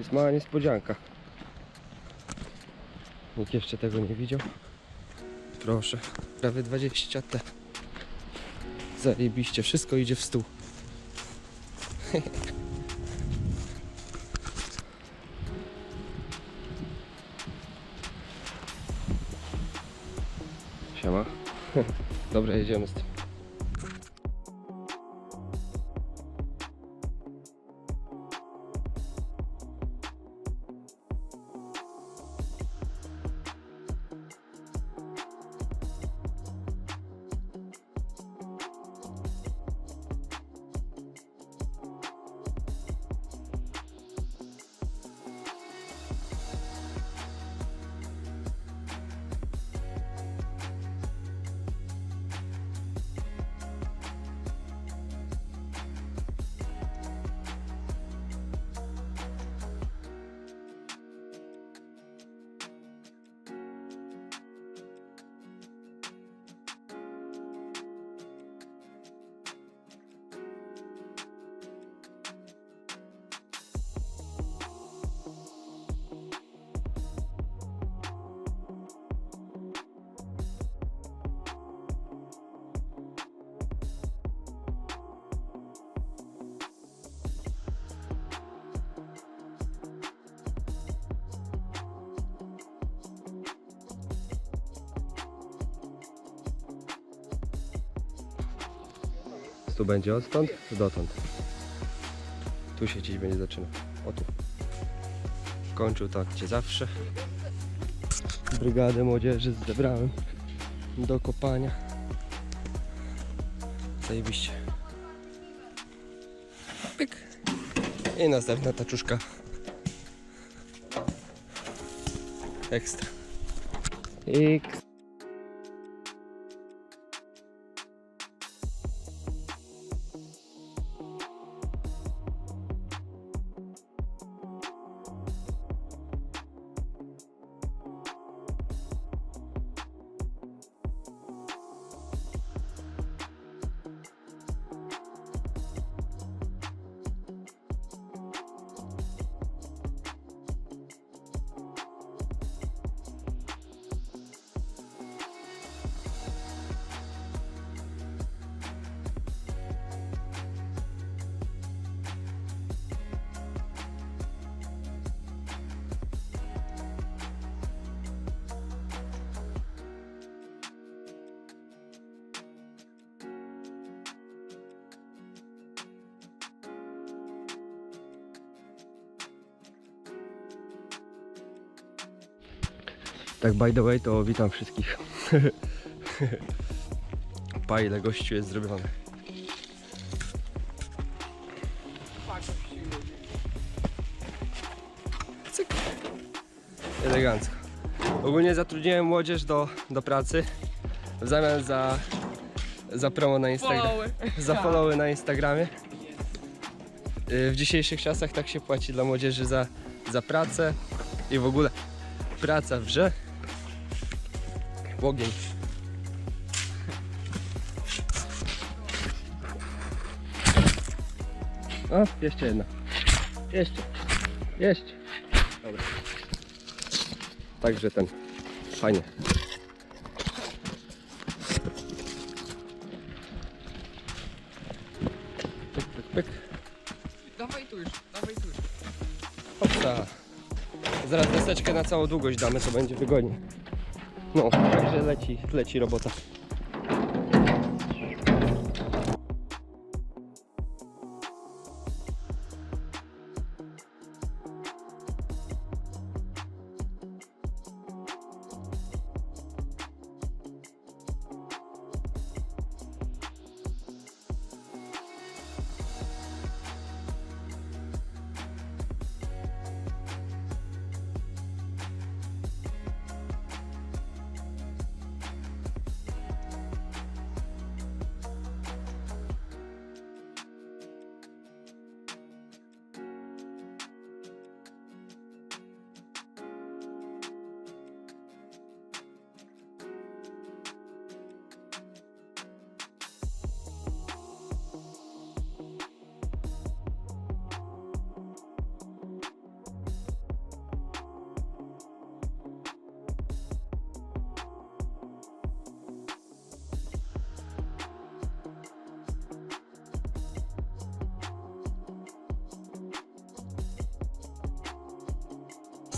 jest mała niespodzianka. Nikt jeszcze tego nie widział. Proszę, prawie 20 te. Zajebiście, wszystko idzie w stół. Siema. Dobra, jedziemy z tym. Tu będzie odtąd dotąd. Tu się gdzieś będzie zaczynał. O tu. Kończył tak gdzie zawsze. Brygadę młodzieży zebrałem do kopania. Zajebiście. Pyk. I następna taczuszka. Ekstra. X. Tak by the way to witam wszystkich. pa ile gościu jest zrobione. Cyk. Elegancko. Ogólnie zatrudniłem młodzież do, do pracy w zamian za, za promo na Instagram. Followy. Za followy na Instagramie. Y, W dzisiejszych czasach tak się płaci dla młodzieży za, za pracę i w ogóle praca w. Ogień. O, jeszcze jedna. Jeszcze. Jeszcze. Dobra. Także ten. Fajnie. Pyk, pyk, pyk. Dawaj tu już, dawaj tu już. Hopsa. Zaraz deseczkę na całą długość damy, to będzie wygodnie. No, także leci, leci robota.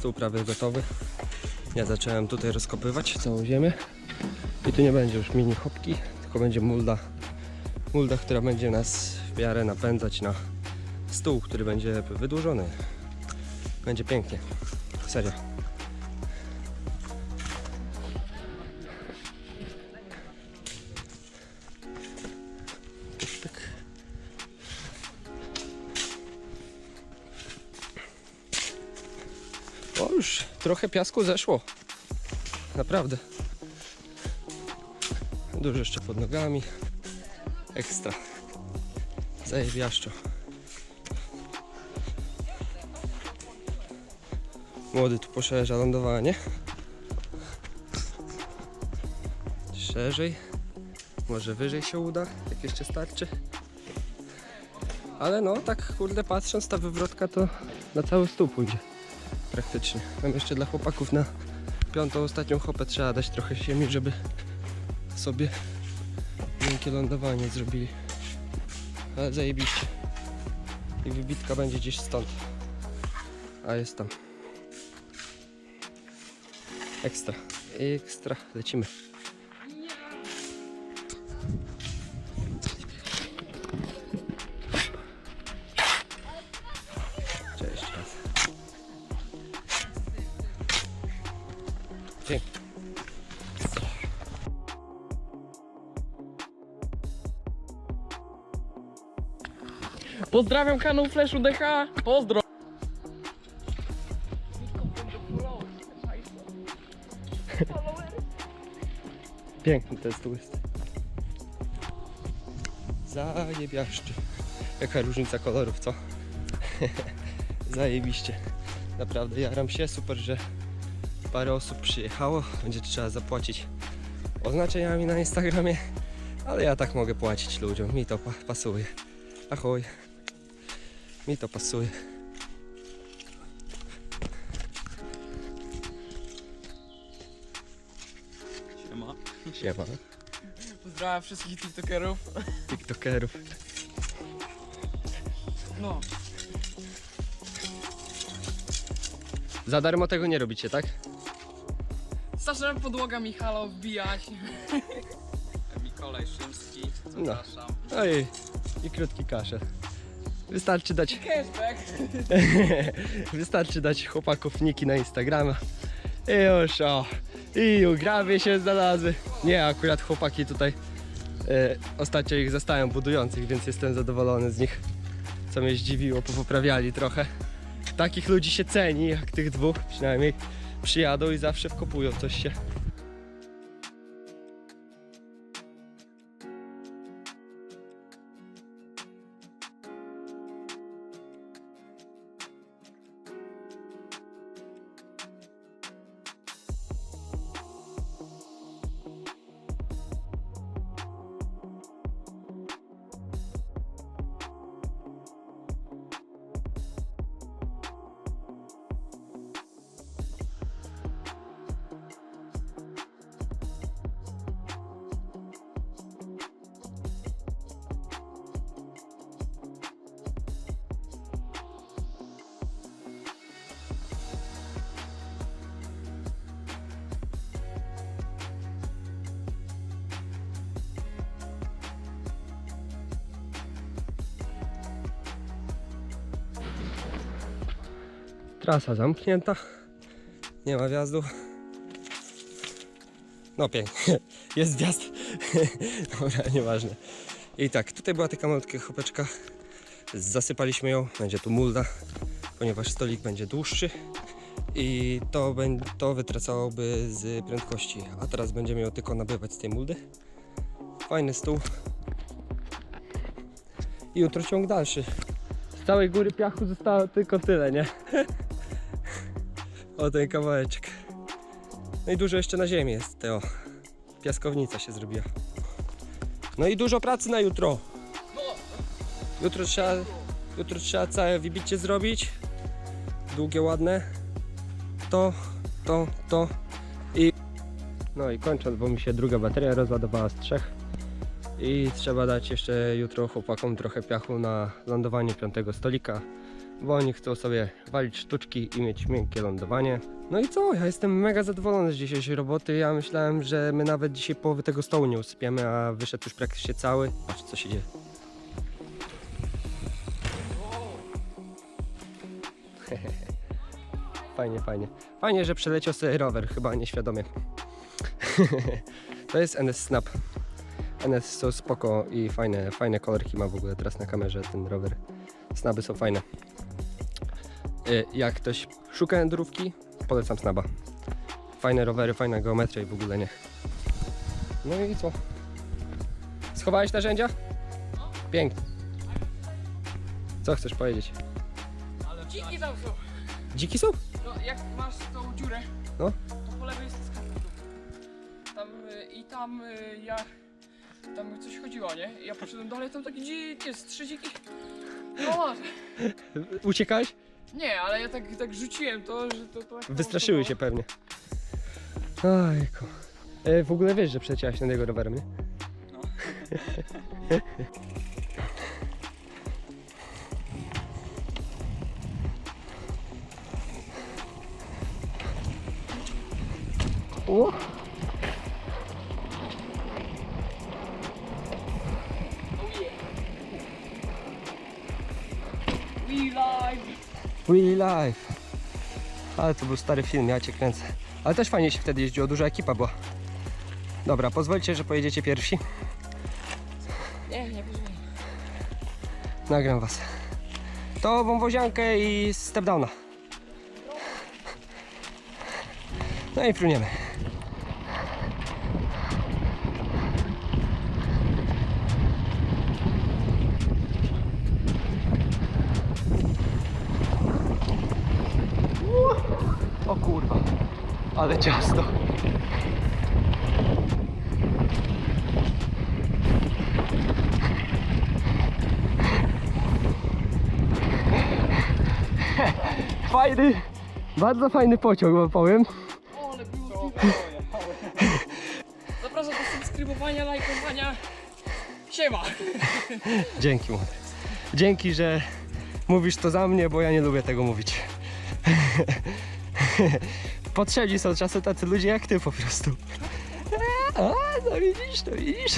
Stół prawie gotowy. Ja zacząłem tutaj rozkopywać całą ziemię. I tu nie będzie już mini hopki, tylko będzie mulda. Mulda, która będzie nas w miarę napędzać na stół, który będzie wydłużony. Będzie pięknie. Serio. O, już trochę piasku zeszło. Naprawdę. Dużo jeszcze pod nogami. Ekstra. Zajebiaszczo. Młody tu poszerza lądowanie. Szerzej. Może wyżej się uda, jak jeszcze starczy. Ale no, tak kurde patrząc, ta wywrotka to na cały stół pójdzie. Praktycznie. Tam jeszcze dla chłopaków na piątą, ostatnią hopę trzeba dać trochę ziemi, żeby sobie miękkie lądowanie zrobili. Ale zajebiście. I wybitka będzie gdzieś stąd. A jest tam. Ekstra. Ekstra. Lecimy. Pozdrawiam kanał Flash UDH. Pozdro. Piękny ten stół jest. Zajebiaszczy. Jaka różnica kolorów, co? Zajebiście. Naprawdę jaram się. Super, że parę osób przyjechało. Będzie trzeba zapłacić oznaczeniami na Instagramie. Ale ja tak mogę płacić ludziom. Mi to pa pasuje. Ahoj. Mi to pasuje. Siema. Siema. Pozdrawiam wszystkich TikTokerów. TikTokerów. No. Za darmo tego nie robicie, tak? Starze podłoga Michalo wbijać. Mikołaj Szymski, zapraszam. Oj, i krótki kaszel. Wystarczy dać, wystarczy dać chłopaków niki na Instagrama. I już o, i ugrawie się znalazły. Nie, akurat chłopaki tutaj e, ostatnio ich zastałem budujących, więc jestem zadowolony z nich. Co mnie zdziwiło, popoprawiali trochę. Takich ludzi się ceni, jak tych dwóch przynajmniej przyjadą i zawsze wkopują coś się. Trasa zamknięta. Nie ma wjazdu. No pięknie. Jest wjazd. Dobra, nieważne. I tak, tutaj była taka malutka chopeczka. Zasypaliśmy ją. Będzie tu mulda, ponieważ stolik będzie dłuższy. I to, to wytracałoby z prędkości. A teraz będziemy ją tylko nabywać z tej muldy. Fajny stół. I jutro ciąg dalszy. Z całej góry piachu zostało tylko tyle, nie? O ten kawałeczek. No i dużo jeszcze na ziemi jest. To piaskownica się zrobiła. No i dużo pracy na jutro. Jutro trzeba, jutro trzeba całe wybicie zrobić. Długie, ładne. To, to, to i... No i kończąc, bo mi się druga bateria rozładowała z trzech. I trzeba dać jeszcze jutro chłopakom trochę piachu na lądowanie piątego stolika. Bo oni chcą sobie walić sztuczki i mieć miękkie lądowanie. No i co, ja jestem mega zadowolony z dzisiejszej roboty. Ja myślałem, że my nawet dzisiaj połowy tego stołu nie usypiemy, a wyszedł już praktycznie cały. Patrz co się dzieje. Fajnie, fajnie. Fajnie, że przeleciał sobie rower, chyba nieświadomie. to jest NS Snap. NS są spoko i fajne, fajne kolorki ma w ogóle teraz na kamerze ten rower. Snaby są fajne. Y, Jak ktoś szuka endurówki, polecam Snaba. Fajne rowery, fajna geometria i w ogóle nie. No i co? Schowałeś narzędzia? Pięknie. Co chcesz powiedzieć? Dziki tam są. Dziki są? No, jak masz tą dziurę, No. to po lewej jest skarbonka. Tam y, i tam y, ja... Tam coś chodziło, nie? I ja poszedłem dalej, tam taki dzik jest, trzy dziki. No masz. Uciekałeś? Nie, ale ja tak, tak rzuciłem to, że to... to Wystraszyły się pewnie. Ojku. E, w ogóle wiesz, że przeciąłeś nad jego rowerem, nie? No. O! We Life. Ale to był stary film, ja cię kręcę. Ale też fajnie się wtedy jeździło, duża ekipa była. Dobra, pozwólcie, że pojedziecie pierwsi. Nie, nie pozwolę. Nagram was. To wąwoziankę i step downa. No i fruniemy. O kurwa, ale ciasto. Fajny, bardzo fajny pociąg wam powiem. Zapraszam do subskrybowania, lajkowania. Siema! Dzięki młody. Dzięki, że mówisz to za mnie, bo ja nie lubię tego mówić. Potrzebni są czasem tacy ludzie jak ty po prostu. A, no widzisz, to widzisz.